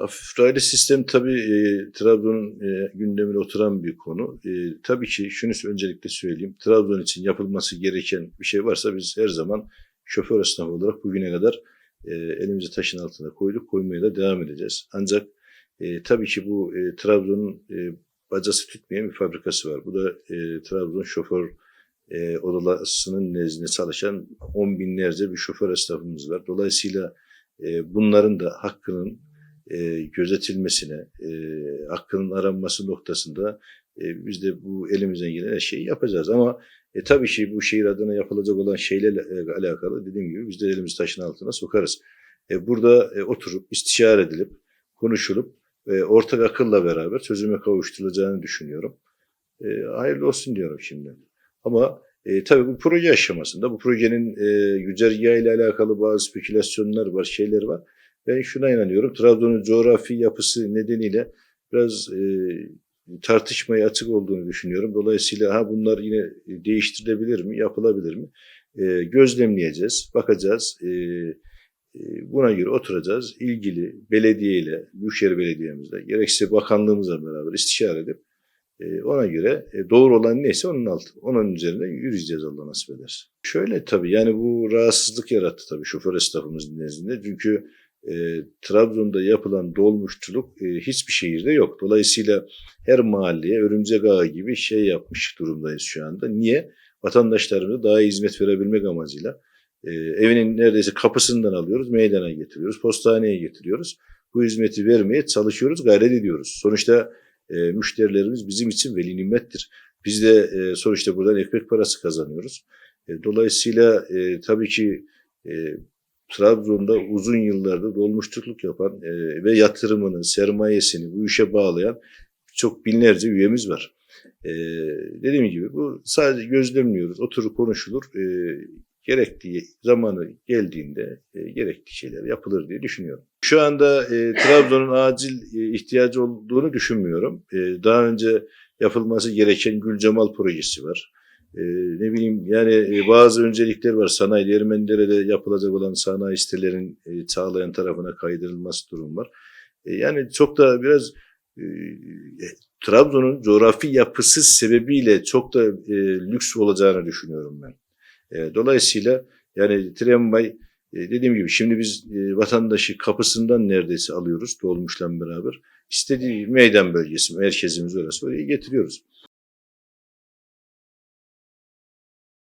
Hafif raylı sistem tabii e, Trabzon'un e, gündemine oturan bir konu. E, tabii ki şunu öncelikle söyleyeyim. Trabzon için yapılması gereken bir şey varsa biz her zaman şoför esnafı olarak bugüne kadar e, elimizi taşın altına koyduk. Koymaya da devam edeceğiz. Ancak e, tabii ki bu e, Trabzon'un e, bacası tütmeyen bir fabrikası var. Bu da e, Trabzon şoför e, odalasının nezdinde çalışan on binlerce bir şoför esnafımız var. Dolayısıyla e, bunların da hakkının e, gözetilmesine, e, hakkının aranması noktasında e, biz de bu elimizden gelen her şeyi yapacağız. Ama e, tabii ki bu şehir adına yapılacak olan şeylerle e, alakalı dediğim gibi biz de elimizi taşın altına sokarız. E, burada e, oturup istişare edilip, konuşulup e, ortak akılla beraber çözüme kavuşturulacağını düşünüyorum. E, hayırlı olsun diyorum şimdi. Ama e, tabii bu proje aşamasında, bu projenin e, güzergahı ile alakalı bazı spekülasyonlar var, şeyler var. Ben şuna inanıyorum. Trabzon'un coğrafi yapısı nedeniyle biraz e, tartışmaya açık olduğunu düşünüyorum. Dolayısıyla ha bunlar yine değiştirilebilir mi, yapılabilir mi? E, gözlemleyeceğiz, bakacağız. E, e, buna göre oturacağız. İlgili belediyeyle, Büyükşehir Belediye'mizle, gerekse bakanlığımızla beraber istişare edip e, ona göre e, doğru olan neyse onun altı, onun üzerine yürüyeceğiz Allah nasip ederse. Şöyle tabii yani bu rahatsızlık yarattı tabii şoför esnafımızın nezdinde. Çünkü e, Trabzon'da yapılan dolmuşçuluk e, hiçbir şehirde yok. Dolayısıyla her mahalleye örümcek ağı gibi şey yapmış durumdayız şu anda. Niye? Vatandaşlarımıza daha iyi hizmet verebilmek amacıyla. E, evinin neredeyse kapısından alıyoruz, meydana getiriyoruz, postaneye getiriyoruz. Bu hizmeti vermeye çalışıyoruz, gayret ediyoruz. Sonuçta e, müşterilerimiz bizim için veli nimettir. Biz de e, sonuçta buradan ekmek parası kazanıyoruz. E, dolayısıyla e, tabii ki e, Trabzon'da uzun yıllardır dolmuşçuluk yapan e, ve yatırımını, sermayesini bu işe bağlayan çok binlerce üyemiz var. E, dediğim gibi bu sadece gözlemliyoruz, oturup konuşulur. E, gerektiği zamanı geldiğinde e, gerekli şeyler yapılır diye düşünüyorum. Şu anda e, Trabzon'un acil e, ihtiyacı olduğunu düşünmüyorum. E, daha önce yapılması gereken Gülcemal projesi var. E, ne bileyim yani e, bazı öncelikler var. Sanayi, Ermenidere'de yapılacak olan sanayi sitelerin e, Çağlayan tarafına kaydırılması durum var. E, yani çok da biraz e, Trabzon'un coğrafi yapısı sebebiyle çok da e, lüks olacağını düşünüyorum ben. E, dolayısıyla yani tramvay e, dediğim gibi şimdi biz e, vatandaşı kapısından neredeyse alıyoruz dolmuşla beraber. İstediği meydan bölgesi, merkezimiz orası oraya getiriyoruz.